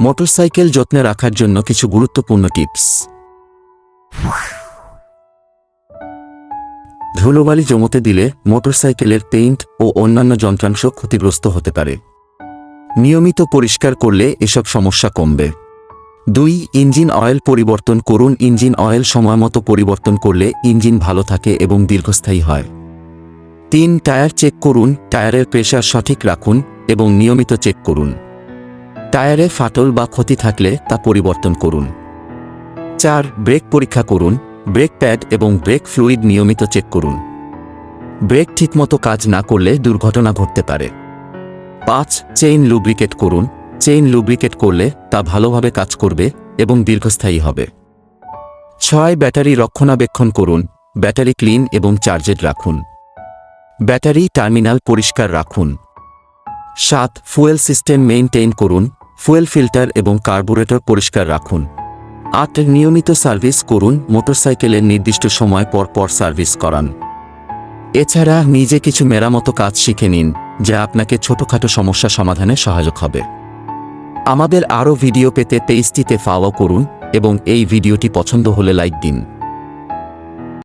Motorcycle যত্নে রাখার জন্য কিছু গুরুত্বপূর্ণ টিপস। ধুলোবালি জমতে দিলে মোটরসাইকেলের পেইন্ট ও অন্যান্য যন্ত্রাংশ ক্ষতিগ্রস্ত হতে পারে। নিয়মিত পরিষ্কার করলে এসব সমস্যা কমবে। দুই, ইঞ্জিন অয়েল পরিবর্তন করুন। ইঞ্জিন অয়েল সময়মতো পরিবর্তন করলে ইঞ্জিন ভালো থাকে এবং দীর্ঘস্থায়ী হয়। তিন, টায়ার চেক করুন। টায়ারের প্রেশার সঠিক রাখুন এবং নিয়মিত চেক করুন। টায়ারে ফাটল বা ক্ষতি থাকলে তা পরিবর্তন করুন। চার, ব্রেক পরীক্ষা করুন, ব্রেক প্যাড এবং ব্রেক ফ্লুইড নিয়মিত চেক করুন। ব্রেক ঠিকমতো কাজ না করলে দুর্ঘটনা ঘটতে পারে। পাঁচ, চেইন লুব্রিকেট করুন, চেইন লুব্রিকেট করলে তা ভালোভাবে কাজ করবে এবং দীর্ঘস্থায়ী হবে। ছয়, ব্যাটারি রক্ষণাবেক্ষণ করুন, ব্যাটারি ক্লিন এবং চার্জেড রাখুন। ব্যাটারি টার্মিনাল পরিষ্কার রাখুন। সাত, ফুয়েল সিস্টেম মেইনটেইন করুন ফুয়েল ফিল্টার এবং কার্বোরেটর পরিষ্কার রাখুন। আট, নিয়মিত সার্ভিস করুন, মোটরসাইকেলের নির্দিষ্ট সময় পর পর সার্ভিস করান। এছাড়া নিজে কিছু মেরামতো কাজ শিখে নিন, যা আপনাকে ছোটখাটো সমস্যা সমাধানে সহায়ক হবে। আমাদের আরও ভিডিও পেতে পেজটিতে ফলো করুন এবং এই ভিডিওটি পছন্দ হলে লাইক দিন।